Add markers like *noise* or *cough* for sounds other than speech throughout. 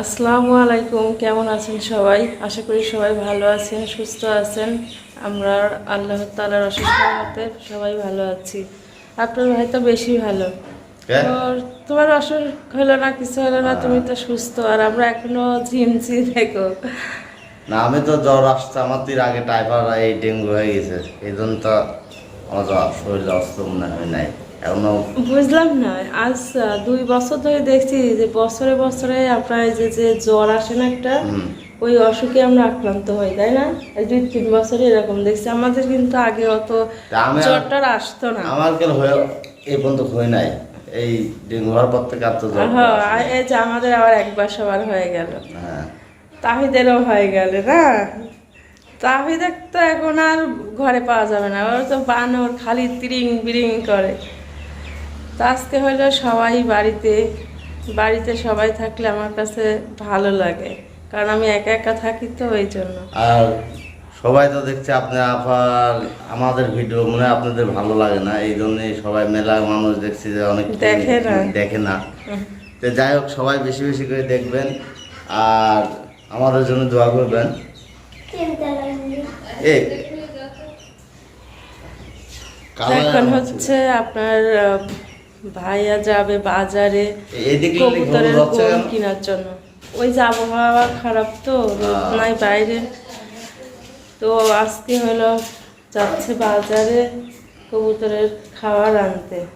আসসালামু আলাইকুম কেমন আছেন সবাই? আশা করি সবাই ভালো আছেন সুস্থ আছেন। আমরা আল্লাহ তালার অশেষ রহমতে সবাই ভালো আছি। আপনার ভাই তো বেশি ভালো। হ্যাঁ? তোমার অসুখ হলো না কিছু হলো না তুমি তো সুস্থ আর আমরা এখনও ঝিমঝি দেখো। না আমি তো জ্বর আসছে আমার তীর আগে টাইফয়েড এই ডেঙ্গু হয়ে গেছে। এই জন্য তো আমার জ্বর অস্ত মনে হয় নাই। এখনও বুঝলাম না। আজ দুই বছর ধরে দেখছি যে বছরে বছরে আপনার যে যে জ্বর আসে না একটা ওই অসুখে আমরা আক্রান্ত হই তাই না? এই দুই তিন বছরে এরকম দেখছি। আমাদের কিন্তু আগে অত জ্বরটার আসতো না। আমার কেন হয়ে এই পর্যন্ত হয়ে নাই। এই ডেঙ্গু হওয়ার পর থেকে আর তো জ্বর হ্যাঁ এই যে আমাদের আবার একবার সবার হয়ে গেল। হ্যাঁ। তাহিদেরও হয়ে গেল না? তাহিদের তো এখন আর ঘরে পাওয়া যাবে না। ওর তো বানর খালি তিরিং বিরিং করে। তো আজকে হলো সবাই বাড়িতে বাড়িতে সবাই থাকলে আমার কাছে ভালো লাগে কারণ আমি একা একা থাকি তো ওই জন্য। আর সবাই তো দেখছে আপনি আবার আমাদের ভিডিও মনে আপনাদের ভালো লাগে না এই জন্যই সবাই মেলা মানুষ দেখছি যে অনেক দেখে না। দেখে না। তো যাই হোক সবাই বেশি বেশি করে দেখবেন আর আমাদের জন্য দোয়া করবেন। এ এখন হচ্ছে আপনার ভাইয়া যাবে বাজারে কবুতরের গম কেনার জন্য। ওই যে আবহাওয়া খারাপ তো নাই বাইরে। তো আজকে হলো যাচ্ছে বাজারে কবুতরের খাবার আনতে।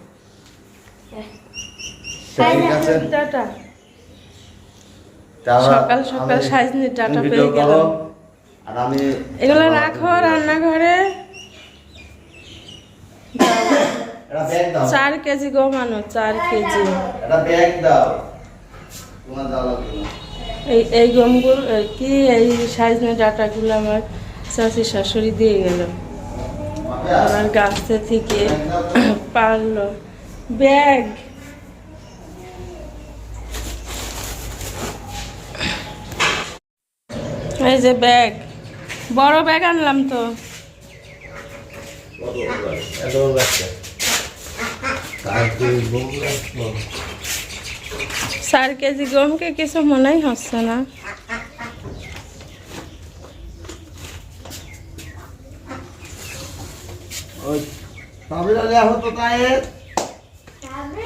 টাটা সকাল সকাল আমি- সাইজনি টাটা পেয়ে গেলাম। এগুলো রাখো রান্নাঘরে। *laughs* চার কেজি গম আনো চার কেজি। এই এই গমগুলো কি এই সাইজনে ডাটাগুলো আমার শাশি শাশুড়ি দিয়ে গেল। আমার গাছে থেকে পারল। ব্যাগ। এই যে ব্যাগ। বড় ব্যাগ আনলাম তো। এত বড় ব্যাগটা। চার কেজি গমকে কিছু মনেই হচ্ছে না।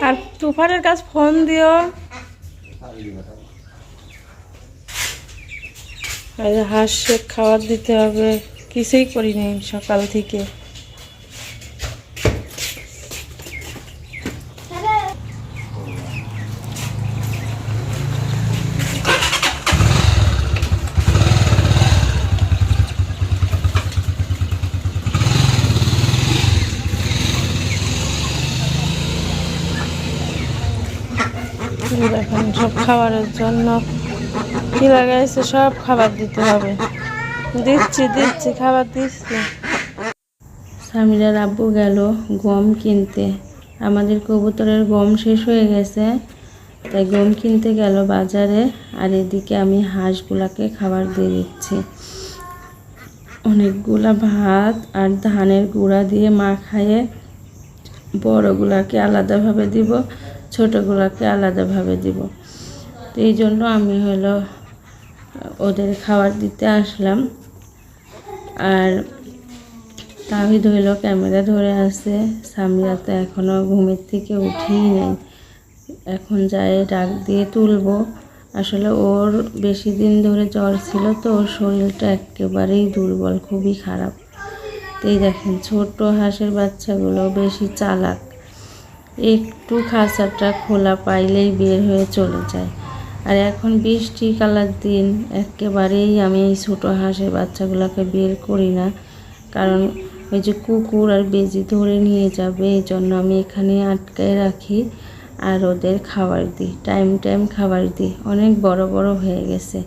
আর তুফানের কাছে ফোন দিও। হাঁস খাবার দিতে হবে। কিছুই করিনি সকাল থেকে এই দেখেন সব খাবারের জন্য। কি লাগাইছে সব খাবার দিতে হবে। দিচ্ছি দিচ্ছি, খাবার দিচ্ছি। স্বামীরা আব্বু গেল গম কিনতে। আমাদের কবুতরের গম শেষ হয়ে গেছে। তাই গম কিনতে গেল বাজারে, আর এদিকে আমি হাঁসগুলাকে খাবার দিয়ে দিচ্ছি। অনেকগুলা ভাত আর ধানের গুঁড়া দিয়ে মা খাইয়ে বড়গুলাকে আলাদাভাবে দিব, ছোটোগুলাকে আলাদাভাবে দিব। তো এই জন্য আমি হলো ওদের খাবার দিতে আসলাম। আর তাহিদ হইল ক্যামেরা ধরে আছে। সামিরা তো এখনও ঘুমের থেকে উঠেই নেই। এখন যায় ডাক দিয়ে তুলবো। আসলে ওর বেশি দিন ধরে জ্বর ছিল তো, ওর শরীরটা একেবারেই দুর্বল, খুবই খারাপ। তো এই দেখেন ছোট হাঁসের বাচ্চাগুলো বেশি চালাক। একটু খাঁচাটা খোলা পাইলেই বের হয়ে চলে যায়। আর এখন বৃষ্টি কালার দিন, একেবারেই আমি এই ছোটো হাঁসের বাচ্চাগুলোকে বের করি না। কারণ ওই যে কুকুর আর বেজি ধরে নিয়ে যাবে এই জন্য আমি এখানে আটকায় রাখি আর ওদের খাবার দিই। টাইম টাইম খাবার দিই। অনেক বড় বড় হয়ে গেছে।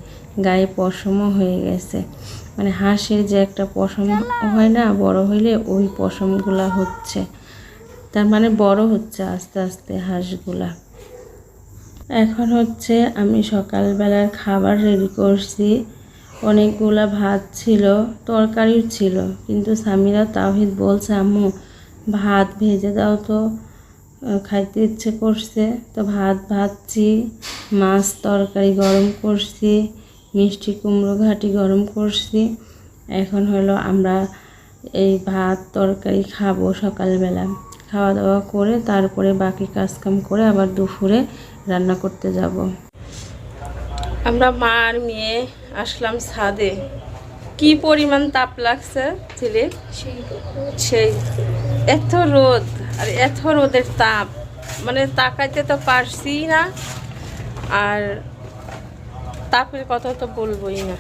গায়ে পশমও হয়ে গেছে। মানে হাঁসের যে একটা পশম হয় না, বড় হইলে ওই পশমগুলা হচ্ছে। তার মানে বড় হচ্ছে আস্তে আস্তে হাঁসগুলা। এখন হচ্ছে আমি সকালবেলার খাবার রেডি করছি। অনেকগুলা ভাত ছিল, তরকারিও ছিল, কিন্তু সামিরা তাওহিদ বলছে, আম্মু, ভাত ভেজে দাও তো। খাইতে ইচ্ছে করছে। তো ভাত ভাজছি, মাছ তরকারি গরম করছি, মিষ্টি কুমড়ো ঘাটি গরম করছি। এখন হলো আমরা এই ভাত তরকারি খাব সকালবেলা। খাওয়া দাওয়া করে তারপরে বাকি কাজকাম করে আবার দুপুরে রান্না করতে যাব। আমরা মা আর মেয়ে আসলাম ছাদে। কি পরিমাণ তাপ লাগছে ছেলে? সেই এত রোদ আর এত রোদের তাপ। মানে তাকাইতে তো পারছি না আর তাপের কথা তো বলবোই না।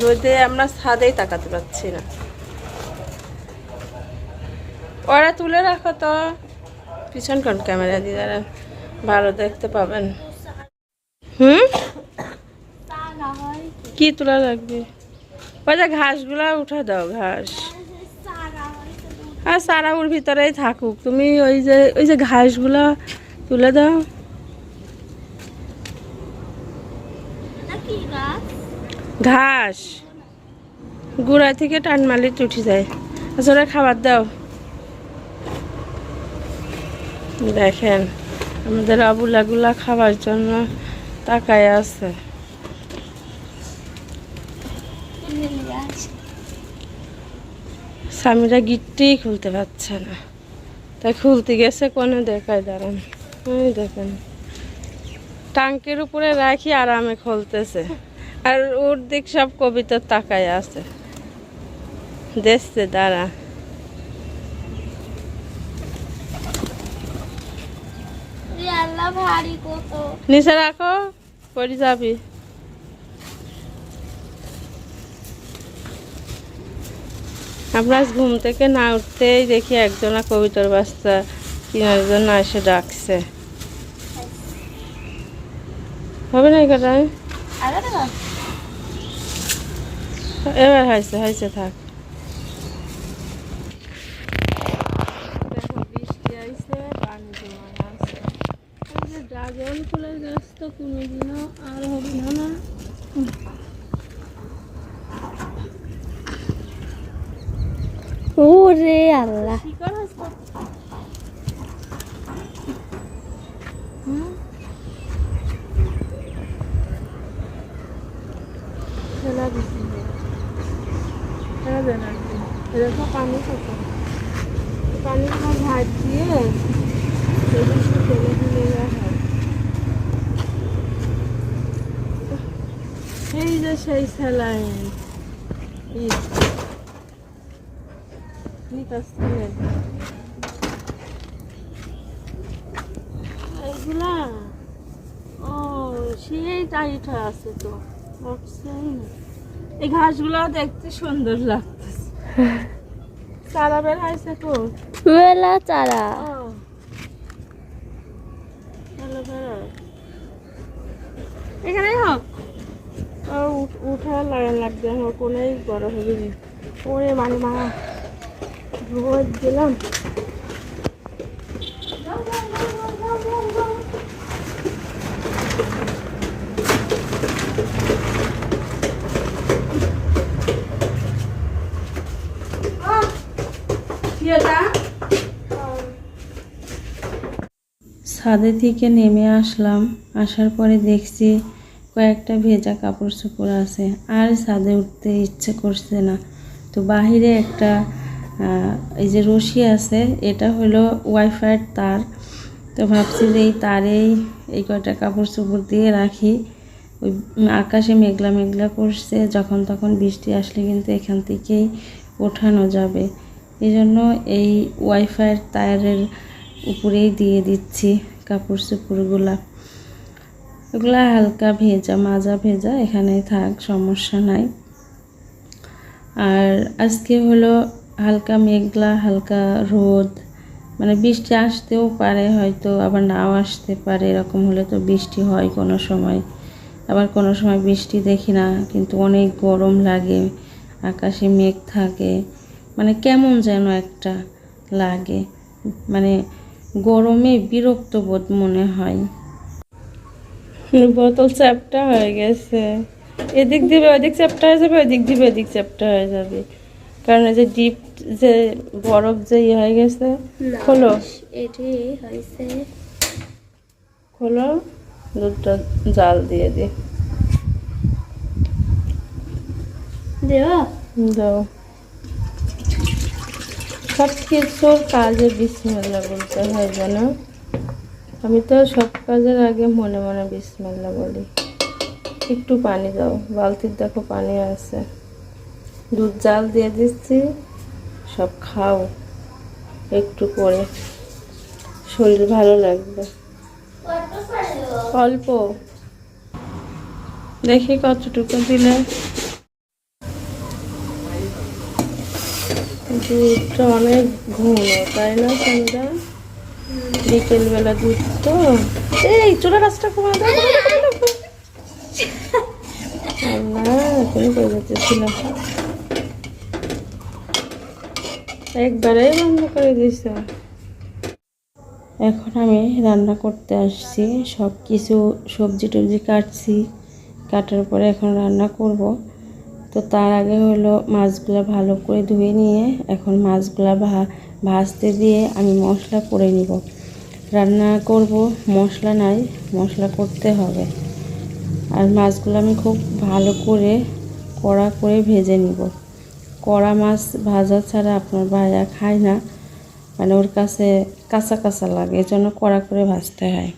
রোদে আমরা ছাদেই তাকাতে পারছি না। ওরা তুলে রাখো তো। পিছন কোন ক্যামেরা দিয়ে দাঁড়ান। ভালো দেখতে পাবেন। হুম? কি তোলা লাগবে? ওই যে ঘাসগুলা উঠে দাও, ঘাস। আর সারা ওর ভিতরেই থাকুক। তুমি ওই যে ওই যে ঘাসগুলা তুলে দাও। ঘাস। গুড়া থেকে টান উঠে যায়। আচ্ছা ওরা খাবার দাও। দেখেন। আমাদের আবুলাগুলা খাবার জন্য তাকায় আছে। স্বামীরা গিট্টেই খুলতে পারছে না। তাই খুলতে গেছে কোনো দেখায় দাঁড়ান। দেখেন। টাঙ্কের উপরে রাখি আরামে খুলতেছে। আর ওর দিক সব কবিতার তাকায় আছে। দেখছে, দাঁড়া। নিচে রাখো পড়ে যাবি। আমরা আজ ঘুম থেকে না উঠতেই দেখি একজনা কবিতার বাচ্চা কিনার জন্য এসে ডাকছে। হবে না এবার হয়েছে হয়েছে থাক দেখো বৃষ্টি আইছে পানি জমা আছে এই যে ড্রাগন ফুলের গাছ তো কোনোদিনও আর হবে না না ওরে আল্লাহ কি করাস ফেলা দিছি ফেলা দেন আর কি এরকম পানি কত পানি সব ভাত দিয়ে এগুলো সব ফেলে ফেলে রাখা এই যে সেই স্যালাইন। নিকাশ ও সেই টাইট আছে তো। এই ঘাসগুলো দেখতে সুন্দর লাগতেছে। চারা বের হয়েছে তো বেলা চারা। এখানেই হোক। উঠ- লাগান লাগবে আমার কোনেই বড় হবে নি। ওরে মানে মা রোদ দিলাম ছাদে থেকে নেমে আসলাম আসার পরে দেখছি কয়েকটা ভেজা কাপড় চোপড় আছে, আর ছাদে উঠতে ইচ্ছে করছে না। তো বাহিরে একটা এই যে রশি আছে, এটা হলো ওয়াইফাইয়ের তার। তো ভাবছি যে এই তারেই এই কয়টা কাপড় চোপড় দিয়ে রাখি। ওই আকাশে মেঘলা মেঘলা করছে, যখন তখন বৃষ্টি আসলে কিন্তু এখান থেকেই ওঠানো যাবে। এই জন্য এই ওয়াইফাইয়ের তারের উপরেই দিয়ে দিচ্ছি কাপড় চোপড়গুলা। এগুলা হালকা ভেজা, মাজা ভেজা, এখানে থাক, সমস্যা নাই। আর আজকে হলো হালকা মেঘলা, হালকা রোদ মানে বৃষ্টি আসতেও পারে, হয়তো আবার নাও আসতে পারে, এরকম হলে তো বৃষ্টি হয় কোনো সময়। আবার কোনো সময় বৃষ্টি দেখি না, কিন্তু অনেক গরম লাগে, আকাশে মেঘ থাকে মানে কেমন যেন একটা লাগে। মানে গরমে বিরক্ত বোধ মনে হয়। বোতল চ্যাপটা হয়ে গেছে। এদিক দিবে ওদিক চ্যাপটা হয়ে যাবে ওদিক দিবে এদিক চ্যাপটা হয়ে যাবে। কারণ এই যে ডিপ যে বরফ যে ইয়ে হয়ে গেছে খোলো। এটি হয়েছে খোলো দুধটা জাল দিয়ে দেব? দাও। সব কিছুর কাজে বিসমেল্লা বলতে হয় যেন। আমি তো সব কাজের আগে মনে মনে বিসমেল্লা বলি। একটু পানি দাও। বালতির দেখো পানি আছে। দুধ জাল দিয়ে দিচ্ছি। সব খাও। একটু করে শরীর ভালো লাগবে। অল্প। দেখি কতটুকু দিলে। দুধটা অনেক ঘন, তাই না, সন্ধ্যা? বিকেলবেলা দুধ তো এই, চুলা গাছটা কমা বন্ধ করে দিছ এখন আমি রান্না করতে আসছি সব কিছু সবজি টবজি কাটছি। কাটার পরে এখন রান্না করব। তো তার আগে হলো মাছগুলো ভালো করে ধুয়ে নিয়ে এখন মাছগুলা ভা, ভাজতে দিয়ে আমি মশলা করে নিব। রান্না করব, মশলা নাই, মশলা করতে হবে। আর মাছগুলো আমি খুব ভালো করে কড়া করে ভেজে নিব। কড়া মাছ ভাজা ছাড়া আপনার ভাইয়া খায় না। মানে ওর কাছে কাঁচা কাঁচা লাগে এই জন্য কড়া করে ভাজতে হয়।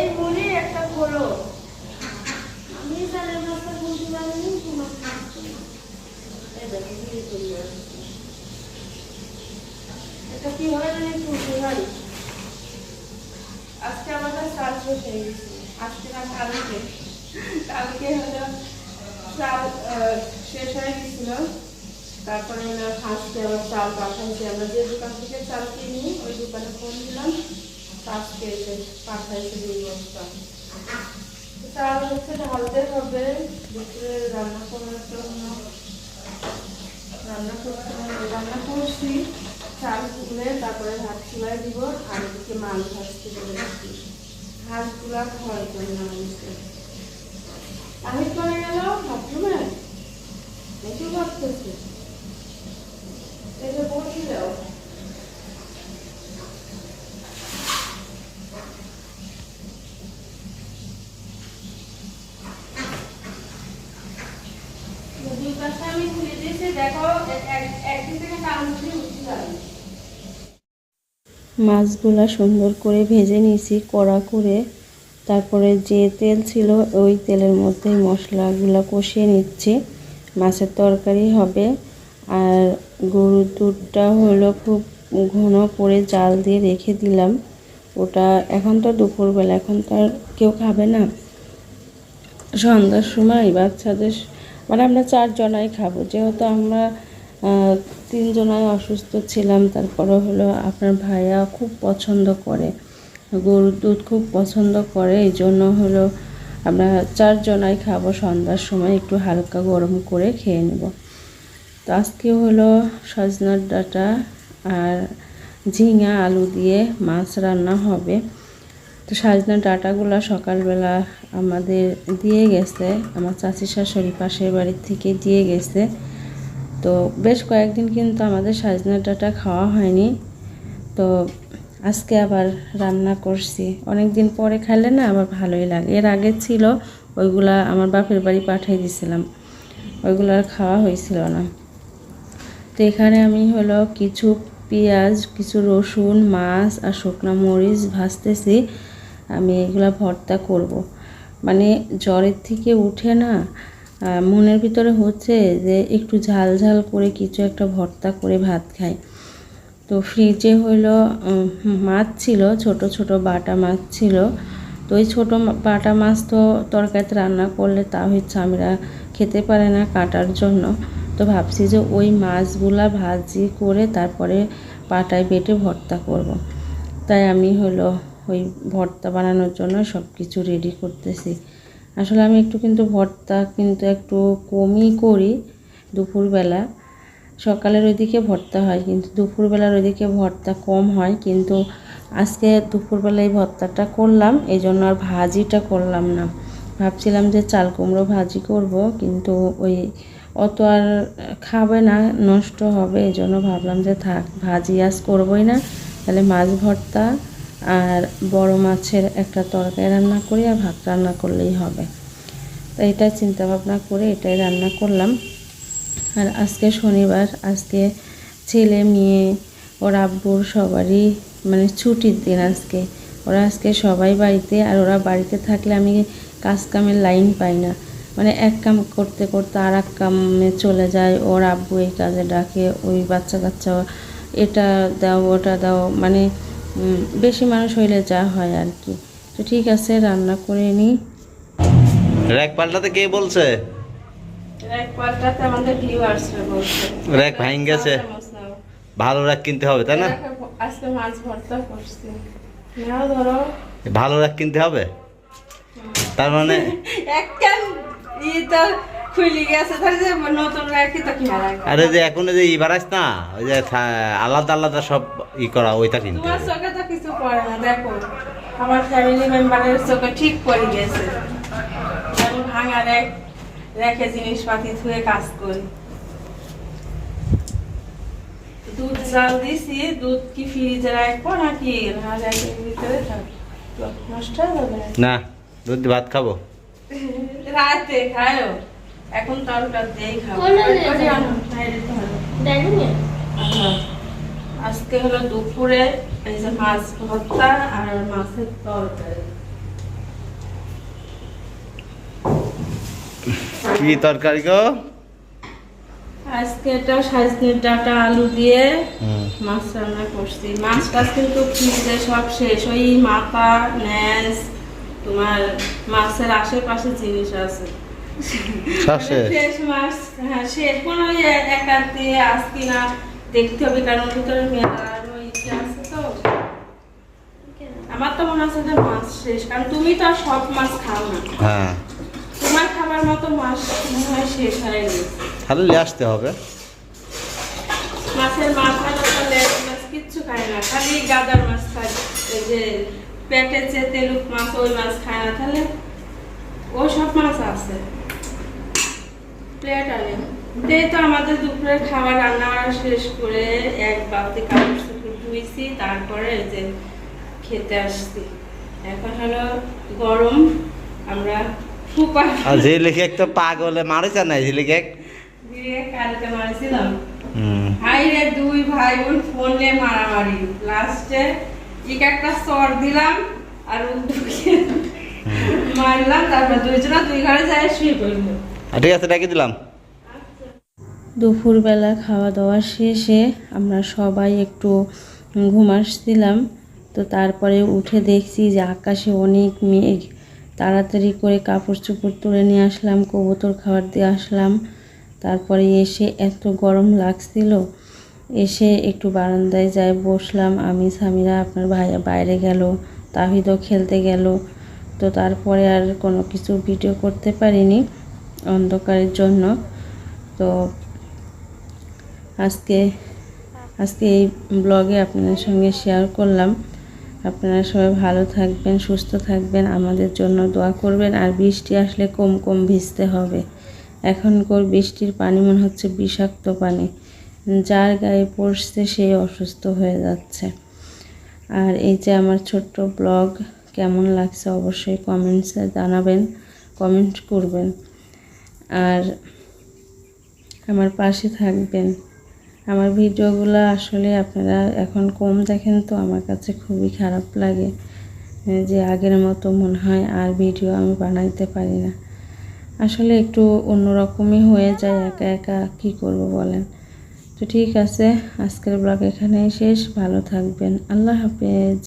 এই মুড়ি একটা খোলো আমি তাহলে মাছটা বুঝতে পারিনি তোমার পারি আজকে তারপরে হলো আজকে আবার চাল পাঠাইছে। আমরা যে দোকান থেকে চাল কিনি, ওই দোকানে ফোন দিলাম। আজকে এসে পাঠাইছে দুই বস্তা। চাল হচ্ছে ঢালতে হবে। দুপুরে রান্না করার জন্য রান্না করতে রান্না করছি, চাল তুলে তারপরে ভাত চুলায় দিব, আর এদিকে মাছ ভাজতে দেবে হাঁসগুলা খয় করে না নিচ্ছে আমি করে গেল, বাথরুমে? একটু ভাবতেছি। যে বসি দাও মাছগুলা সুন্দর করে ভেজে নিয়েছি, কড়া করে। তারপরে যে তেল ছিল, ওই তেলের মধ্যে মশলাগুলো কষিয়ে নিচ্ছি। মাছের তরকারি হবে। আর গরুর দুধটা হলো খুব ঘন করে জাল দিয়ে রেখে দিলাম। ওটা এখন তো দুপুরবেলা, এখন তো আর কেউ খাবে না। সন্ধ্যার সময় বাচ্চাদের মানে আমরা চারজনাই খাব। যেহেতু আমরা তিনজনাই অসুস্থ ছিলাম তারপরে হলো আপনার ভাইয়া খুব পছন্দ করে, গরুর দুধ খুব পছন্দ করে, এই জন্য হলো আমরা চারজনাই খাব সন্ধ্যার সময়, একটু হালকা গরম করে খেয়ে নেব। তো আজকে হলো সজনার ডাঁটা আর ঝিঙা আলু দিয়ে মাছ রান্না হবে। তো সাজনা ডাটাগুলো সকালবেলা আমাদের দিয়ে গেছে, আমার চাচি শাশুড়ি পাশের বাড়ির থেকে দিয়ে গেছে। তো বেশ কয়েকদিন কিন্তু আমাদের সাজনা ডাটা খাওয়া হয়নি। তো আজকে আবার রান্না করছি। অনেক দিন পরে খাইলে না আবার ভালোই লাগে। এর আগে ছিল, ওইগুলা আমার বাপের বাড়ি পাঠিয়ে দিয়েছিলাম ওইগুলো আর খাওয়া হয়েছিল না। তো এখানে আমি হলো কিছু পেঁয়াজ, কিছু রসুন, মাছ আর শুকনো মরিচ ভাজতেছি। আমি এগুলো ভর্তা করব। মানে জ্বরের থেকে উঠে না মনের ভিতরে হচ্ছে যে একটু ঝাল ঝাল করে কিছু একটা ভর্তা করে ভাত খাই তো ফ্রিজে হইল মাছ ছিল, ছোট ছোট বাটা মাছ ছিল তো ওই ছোটো বাটা মাছ তো তরকারিতে রান্না করলে তা হচ্ছে আমরা খেতে পারে না কাটার জন্য তো ভাবছি যে ওই মাছগুলা ভাজি করে তারপরে পাটায় বেটে ভর্তা করব। তাই আমি হলো ওই ভর্তা বানানোর জন্য সব কিছু রেডি করতেছি। আসলে আমি একটু কিন্তু ভর্তা কিন্তু একটু কমই করি দুপুরবেলা। সকালের ওইদিকে ভর্তা হয়, কিন্তু দুপুরবেলার ওইদিকে ভর্তা কম হয়, কিন্তু আজকে দুপুরবেলায় ভর্তাটা করলাম এই জন্য আর ভাজিটা করলাম না। ভাবছিলাম যে চাল কুমড়ো ভাজি করব, কিন্তু ওই অত আর খাবে না, নষ্ট হবে এই জন্য ভাবলাম যে থাক, ভাজি আজ করবোই না, তাহলে মাছ ভর্তা আর বড় মাছের একটা তরকারি রান্না করি আর ভাত রান্না করলেই হবে। তো এটা চিন্তা ভাবনা করে এটাই রান্না করলাম। আর আজকে শনিবার, আজকে ছেলে, মেয়ে, ওর আব্বুর সবারই মানে ছুটির দিন আজকে। ওরা আজকে সবাই বাড়িতে আর ওরা বাড়িতে থাকলে আমি কাজ কামের লাইন পাই না। মানে এক কাম করতে করতে আর এক কামে চলে যায়, ওর আব্বু এই কাজে ডাকে, ওই বাচ্চা কাচ্চা এটা দাও, ওটা দাও। মানে বেশি মানুষ হইলে যা হয় আর কি। তো ঠিক আছে রান্না করে নিই র্যাক পাল্টাতে কে বলছে? এক পাল্টাতে আমাদের ভিউয়ার্সরা বলছে। র্যাক ভাঙ গেছে। ভালো র্যাক কিনতে হবে তাই না? আজকে মাছ ভর্তা করছি। নাও ধরো। ভালো র্যাক কিনতে হবে? তার মানে *laughs* একটা ই তো খুলি গেছে যে নতুন রাখি তো কি হারাই আরে যে এখন যে ই বাড়াইস না ওই যে আলাদা আলাদা সব ই করা ওইটা কিনতে তোমার চোখে তো কিছু পড়ে না দেখো। আমার ফ্যামিলি মেম্বারের চোখে ঠিক পড়ে গেছে। আমি ভাঙা রেখ রেখে জিনিসপাতি ধুয়ে কাজ করি। দুধ জাল দিছি দুধ কি ফ্রিজে রাখব নাকি না ভিতরে থাকব নষ্ট হয়ে যাবে না দুধ ভাত খাব। রাতে খায়ও এখন তরকার দিয়েই খাব কোলে নিয়ে তরকারি যাব। আনো, বাইরে তো ভালো। ডাইনিংয়ে আহা। আজকে হলো দুপুরে এই যে মাছ ভর্তা আর মাছের তরকারি কি তরকারি গো আজকে এটা সাজনের ডাটা আলু দিয়ে। মাছ রান্না করছি মাছ টাছ কিন্তু ফ্রিজে সব শেষ ওই মাথা ন্যাস তোমার মাছের আশেপাশে জিনিস আছে শেষ। ফ্রেশ মাছ হ্যাঁ শেষ। কোনো ওই এক দিয়ে আজকে না দেখতে হবে কারণ ভিতরে মেলারও ইচ্ছে আছে তো। আমার তো মনে হচ্ছে যে মাছ শেষ কারণ তুমি তো আর সব মাছ খাও না। হ্যাঁ। তোমার খাবার মতো মাছ মনে হয় শেষ হয়ে গেছে। তাহলে নিয়ে আসতে হবে। মাছের মাথা টাথা লেজ মাছ কিচ্ছু খায় না। খালি গাদার মাছ খায় এই যে পেটে যে তেলুক মাছ ওই মাছ খায় না। তাহলে ওই সব মাছ আছে। প্লেট আনে এই তো আমাদের দুপুরের খাবার রান্না শেষ করে এক বালতি কাপড় চোপড় ধুইছি তারপরে এই যে খেতে আসছি। এখন হলো গরম আমরা ফুপা ঝিলিকে একটা পাগলে মারেছে না ঝিলিকে কালকে মারছিলাম। ভাই রে দুই ভাই বোন ফোন নিয়ে মারামারি। লাস্টে এক একটা চর দিলাম আর মারলাম তারপর দুইজনা দুই ঘরে যায় শুয়ে পড়ল। ঠিক আছে ডেকে দিলাম। দুপুরবেলা খাওয়া দাওয়া শেষে আমরা সবাই একটু ঘুম আসছিলাম, তো তারপরে উঠে দেখছি যে আকাশে অনেক মেঘ। তাড়াতাড়ি করে কাপড় চোপড় তুলে নিয়ে আসলাম, কবুতর খাবার দিয়ে আসলাম। তারপরে এসে এত গরম লাগছিল, এসে একটু বারান্দায় যাই বসলাম। আমি স্বামীরা আপনার ভাইয়া বাইরে গেল, তাহিদও খেলতে গেল, তো তারপরে আর কোনো কিছু ভিডিও করতে পারিনি। অন্ধকারের জন্য। তো আজকে আজকে এই ব্লগে আপনাদের সঙ্গে শেয়ার করলাম। আপনারা সবাই ভালো থাকবেন, সুস্থ থাকবেন, আমাদের জন্য দোয়া করবেন। আর বৃষ্টি আসলে কম কম ভিজতে হবে। এখনকার বৃষ্টির পানি মনে হচ্ছে বিষাক্ত পানি। যার গায়ে পড়ছে সেই অসুস্থ হয়ে যাচ্ছে। আর এই যে আমার ছোট্ট ব্লগ কেমন লাগছে অবশ্যই কমেন্টসে জানাবেন, কমেন্ট করবেন। আর আমার পাশে থাকবেন। আমার ভিডিওগুলো আসলে আপনারা এখন কম দেখেন তো আমার কাছে খুবই খারাপ লাগে যে আগের মতো মনে হয় আর ভিডিও আমি বানাইতে পারি না। আসলে একটু অন্যরকমই হয়ে যায় একা একা কী করব বলেন। তো ঠিক আছে, আজকের ব্লগ এখানেই শেষ। ভালো থাকবেন। আল্লাহ হাফেজ।